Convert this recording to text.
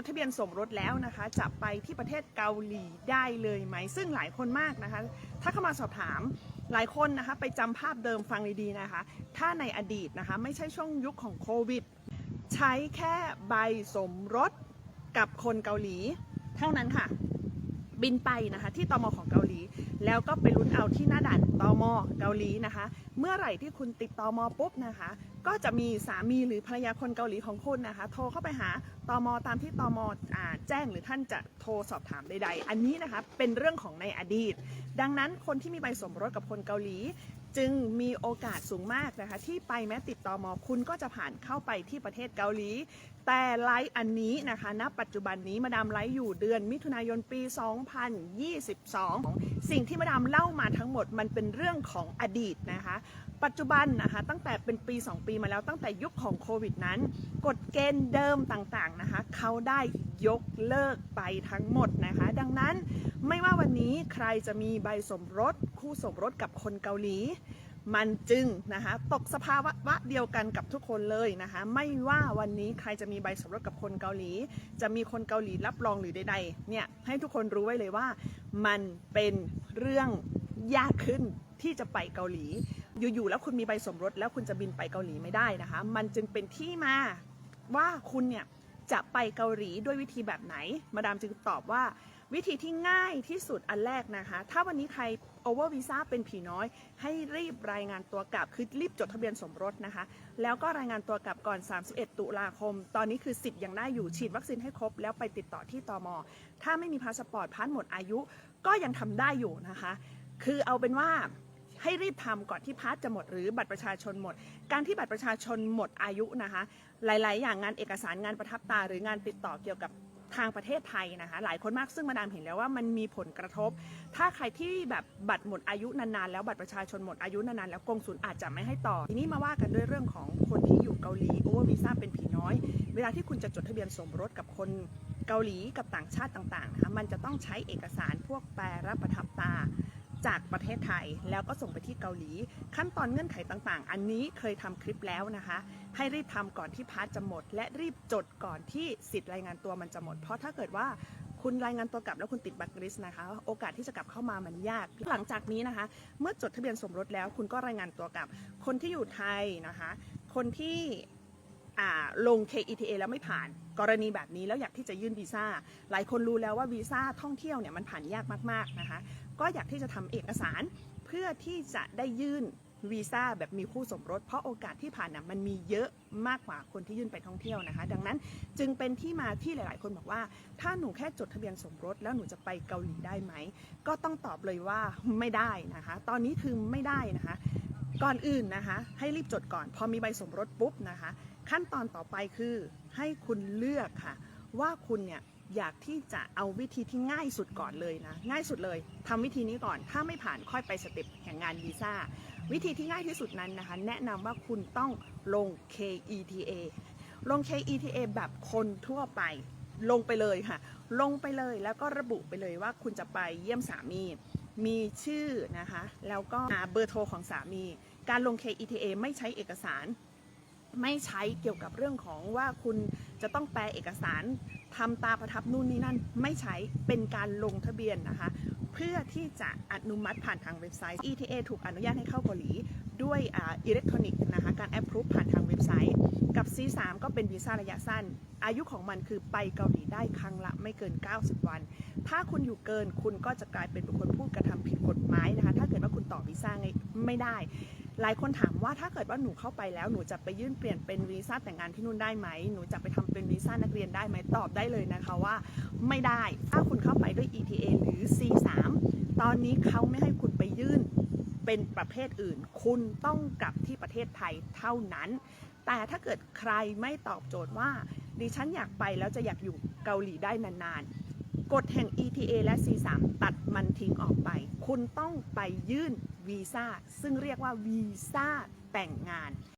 ดทะเบียนสมรสแล้วนะคะ จะไปที่ประเทศเกาหลีได้เลยไหม ซึ่งหลายคนมากนะคะ ถ้าเข้ามาสอบถามหลายคนนะคะ ไปจำภาพเดิมฟังดีๆนะคะ ถ้าในอดีตนะคะ ไม่ใช่ช่วงยุคของโควิด ใช้แค่ใบสมรสกับคนเกาหลี เท่านั้นค่ะ บินไปนะคะที่ตมของเกาหลี แล้วก็ไปลุ้นเอาที่หน้าด่านตมเกาหลีนะคะ เมื่อไหร่ที่คุณติดตมปุ๊บนะคะ ก็จะมีสามีหรือภรรยาคนเกาหลีของคุณนะคะ โทรเข้าไปหาตมตามที่ตมอแจ้งหรือท่านจะโทรสอบถามใด ๆ อันนี้นะคะเป็นเรื่องของในอดีต ดังนั้นคนที่มีใบสมรสกับคนเกาหลี จึงมีโอกาสสูงมากนะคะ ที่ไปแม้ติดตอมอคุณก็จะผ่านเข้าไปที่ประเทศเกาหลี แต่ไลฟ์อันนี้นะคะณปัจจุบันนี้มาดามไลฟ์อยู่เดือนมิถุนายนปี 2022 สิ่งที่มาดามเล่ามาทั้งหมดมันเป็นเรื่องของอดีตนะคะ ปัจจุบันนะคะตั้งแต่เป็นปี 2 ปีมาแล้วตั้งแต่ยุคของโควิดนั้น กฎเกณฑ์เดิมต่างๆนะคะเขาได้ยกเลิกไปทั้งหมดนะคะ ดังนั้นไม่ว่าวันนี้ใครจะมีใบสมรสคู่สมรสกับคนเกาหลี มันจึงนะคะตกสภาวะเดียวกันกับทุกคนเลยนะคะไม่ว่าวันนี้ใครจะมีใบสมรสกับคนเกาหลี จะมีคนเกาหลีรับรองหรือใดๆเนี่ยให้ทุกคนรู้ไว้เลยว่า มันเป็นเรื่องยากขึ้นที่จะไปเกาหลี อยู่ๆแล้วคุณมีใบสมรส แล้วคุณจะบินไปเกาหลีไม่ได้นะคะ มันจึงเป็นที่มาว่าคุณเนี่ยจะไปเกาหลีด้วยวิธีแบบไหน มาดามจึงตอบว่า วิธีที่ง่ายที่สุดอันแรกนะคะ ถ้าวันนี้ใครโอเวอร์วีซ่าเป็นผีน้อย ให้รีบรายงานตัวกลับ คือรีบจดทะเบียนสมรสนะคะ แล้วก็รายงานตัวกลับก่อน 31 ตุลาคม ตอนนี้คือสิทธิ์ยังได้อยู่ฉีดวัคซีนให้ครบ แล้วไปติดต่อที่ตมถ้าไม่มีพาสปอร์ตพาสหมดอายุ ก็ยังทำได้อยู่นะคะ คือเอาเป็นว่าให้รีบทำก่อนที่พาสจะหมดหรือบัตรประชาชนหมด การที่บัตรประชาชนหมดอายุนะคะ หลาย ๆ อย่างงานเอกสารงานประทับตาหรืองานติดต่อเกี่ยวกับ ทางประเทศไทยนะคะ หลายคนมากซึ่งมาดามเห็นแล้วว่ามันมีผลกระทบ ถ้าใครที่แบบบัตรหมดอายุนานๆแล้วบัตรประชาชนหมดอายุนานๆแล้วกงสุลอาจจะไม่ให้ต่อ ทีนี้มาว่ากันด้วยเรื่องของคนที่อยู่เกาหลีโอเวอร์วีซ่าเป็นผีน้อย เวลาที่คุณจะจดทะเบียนสมรสกับคนเกาหลีกับต่างชาติต่างๆนะคะมันจะต้องใช้เอกสารพวกแปลรับประทับตา จากประเทศไทยแล้วก็ส่งไปที่เกาหลี ขั้นตอนเงื่อนไขต่างๆ อันนี้เคยทำคลิปแล้วนะคะ ให้รีบทำก่อนที่พาร์ทจะหมด และรีบจดก่อนที่สิทธิ์รายงานตัวมันจะหมด เพราะถ้าเกิดว่าคุณรายงานตัวกลับแล้วคุณติดบัตรลิสนะคะ โอกาสที่จะกลับเข้ามามันยาก หลังจากนี้นะคะ เมื่อจดทะเบียนสมรสแล้วคุณก็รายงานตัวกลับ คนที่อยู่ไทยนะคะ คนที่ ลง KETA แล้วไม่ผ่าน กรณีแบบนี้แล้วอยากที่จะยื่นวีซ่า หลายคนรู้แล้วว่าวีซ่าท่องเที่ยวเนี่ยมันผ่านยากมากๆนะคะ ก็อยากที่จะทำเอกสารเพื่อที่จะได้ยื่นวีซ่าแบบมีคู่สมรส เพราะโอกาสที่ผ่านน่ะมันมีเยอะมากกว่าคนที่ยื่นไปท่องเที่ยวนะคะ ดังนั้นจึงเป็นที่มาที่หลาย ๆ คนบอกว่า ถ้าหนูแค่จดทะเบียนสมรส แล้วหนูจะไปเกาหลีได้ไหม ก็ต้องตอบเลยว่าไม่ได้นะคะ ตอนนี้คือไม่ได้นะคะ ก่อนอื่นนะคะ ให้รีบจดก่อน พอมีใบสมรสปุ๊บนะคะ ขั้นตอนต่อไปคือให้คุณเลือกค่ะ ว่าคุณเนี่ยอยากที่จะเอาวิธีที่ง่ายสุดก่อนเลยนะ ง่ายสุดเลยทำวิธีนี้ก่อน ถ้าไม่ผ่านค่อยไปสเต็ปแห่งงานวีซ่าวิธีที่ง่ายที่สุดนั้นนะคะ แนะนำว่าคุณต้องลง KETA ลง KETA แบบคนทั่วไป ลงไปเลยค่ะ ลงไปเลยแล้วก็ระบุไปเลยว่าคุณจะไปเยี่ยมสามี มีชื่อนะคะ แล้วก็เบอร์โทรของสามี การลง KETA ไม่ใช้เอกสาร ไม่ใช้เกี่ยวกับเรื่องของว่าคุณจะต้องแปลเอกสารทำตาประทับนู่นนี่นั่น ไม่ใช้เป็นการลงทะเบียนนะคะ เพื่อที่จะอนุมัติผ่านทางเว็บไซต์ ETA ถูกอนุญาตให้เข้าเกาหลีด้วยอ่าอิเล็กทรอนิกส์นะคะการแอปพรูฟผ่านทางเว็บไซต์ กับ C3 ก็เป็นวีซ่าระยะสั้น อายุของมันคือไปเกาหลีได้ครั้งละไม่เกิน 90 วัน ถ้าคุณอยู่เกินคุณก็จะกลายเป็นบุคคลผู้กระทำผิดกฎหมายนะคะ ถ้าเกิดว่าคุณต่อวีซ่าไม่ได้ หลายคนถามว่าถ้าเกิดว่าหนูเข้าไปแล้วหนูจะไปยื่นเปลี่ยนเป็นวีซ่าแต่งงานที่นู่นได้ไหมหนูจะไปทำเป็นวีซ่านักเรียนได้ไหมตอบได้เลยนะคะว่า ไม่ได้ถ้าคุณเข้าไปด้วย ETA หรือ C3 ตอนนี้เขาไม่ให้คุณไปยื่นเป็นประเภทอื่น คุณต้องกลับที่ประเทศไทยเท่านั้น แต่ถ้าเกิดใครไม่ตอบโจทย์ว่า ดิฉันอยากไปแล้วจะอยากอยู่เกาหลีได้นานๆกฎแห่ง ETA และ C3 ตัดมันทิ้งออกไป คุณต้องไปยื่น วีซ่าซึ่งเรียกว่าวีซ่าแต่งงาน